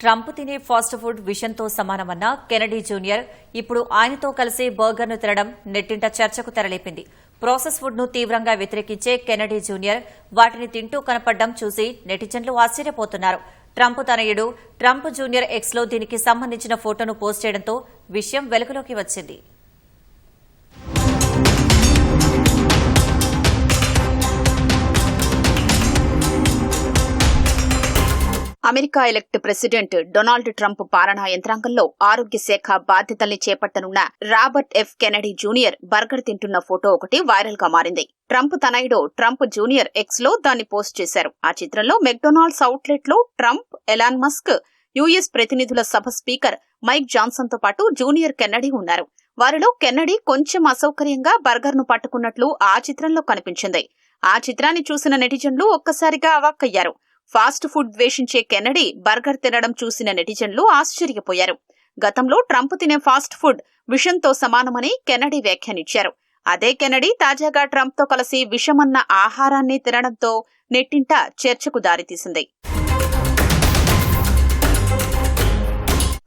Trump తినే fast food విషంతో సమానమన్న Kennedy junior ఇప్పుడు ఆయనతో కలిసి బర్గర్ను తినడం నెట్టింట చర్చకు తెరలేపింది. ప్రాసెస్ ఫుడ్ను తీవ్రంగా వ్యతిరేకించే కెనడీ జూనియర్ వాటిని తింటూ కనపడడం చూసి నెటిజన్లు ఆశ్చర్యపోతున్నారు. ట్రంప్ తనయుడు ట్రంప్ జూనియర్ ఎక్స్లో దీనికి సంబంధించిన ఫోటోను పోస్ట్ చేయడంతో విషయం వెలుగులోకి వచ్చింది. America elect president Donald Trump పాలనా యంత్రాంగంలో ఆరోగ్య శాఖ బాధ్యతల్ని చేపట్టనున్న Robert F Kennedy junior burger తింటున్న ఫోటో ఒకటి వైరల్గా మారింది. ట్రంప్ తనయుడు ట్రంప్ జూనియర్ ఎక్స్లో దాన్ని పోస్ట్ చేశారు. ఆ చిత్రంలో మెక్డొనాల్డ్స్ అవుట్లెట్లో ట్రంప్ ఎలాన్ మస్క్ యుఎస్ ప్రతినిధుల సభ స్పీకర్ మైక్ జాన్సన్తో పాటు జూనియర్ కెన్నడీ ఉన్నారు. వారిలో కెన్నడీ కొంచెం అసౌకర్యంగా బర్గర్ను పట్టుకున్నట్లు ఆ చిత్రంలో కనిపించింది. ఆ చిత్రాన్ని చూసిన నెటిజన్లు ఒక్కసారిగా అవాక్కయ్యారు. ఫాస్ట్ ఫుడ్ ద్వేషించే కెన్నడీ బర్గర్ తినడం చూసిన నెటిజన్లు ఆశ్చర్యపోయారు. గతంలో ట్రంప్ తినే ఫాస్ట్ ఫుడ్ విషంతో సమానమని కెన్నడీ వ్యాఖ్యానించారు. అదే కెన్నడీ తాజాగా ట్రంప్తో కలిసి విషమన్న ఆహారాన్ని తినడంతో నెట్టింట చర్చకు దారితీసింది.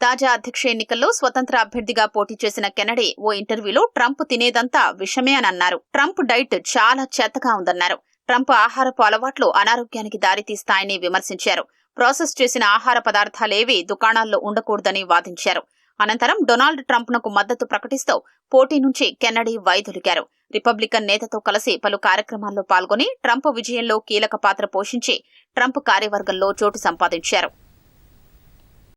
తాజా అధ్యక్ష ఎన్నికల్లో స్వతంత్ర అభ్యర్థిగా పోటీ చేసిన కెనడీ ఓ ఇంటర్వ్యూలో ట్రంప్ తినేదంతా విషమే అని అన్నారు. ట్రంప్ డైట్ చాలా చెత్తగా ఉందన్నారు. ట్రంప్ ఆహారపు అలవాట్లు అనారోగ్యానికి దారితీస్తాయని విమర్శించారు. ప్రాసెస్ చేసిన ఆహార పదార్థాలేవీ దుకాణాల్లో ఉండకూడదని వాదించారు. అనంతరం డొనాల్డ్ ట్రంప్నకు మద్దతు ప్రకటిస్తూ పోటీ నుంచి కెన్నడీ వైదొలిగారు. రిపబ్లికన్ నేతతో కలిసి పలు కార్యక్రమాల్లో పాల్గొని ట్రంప్ విజయంలో కీలక పాత్ర పోషించి ట్రంప్ కార్యవర్గంలో చోటు సంపాదించారు.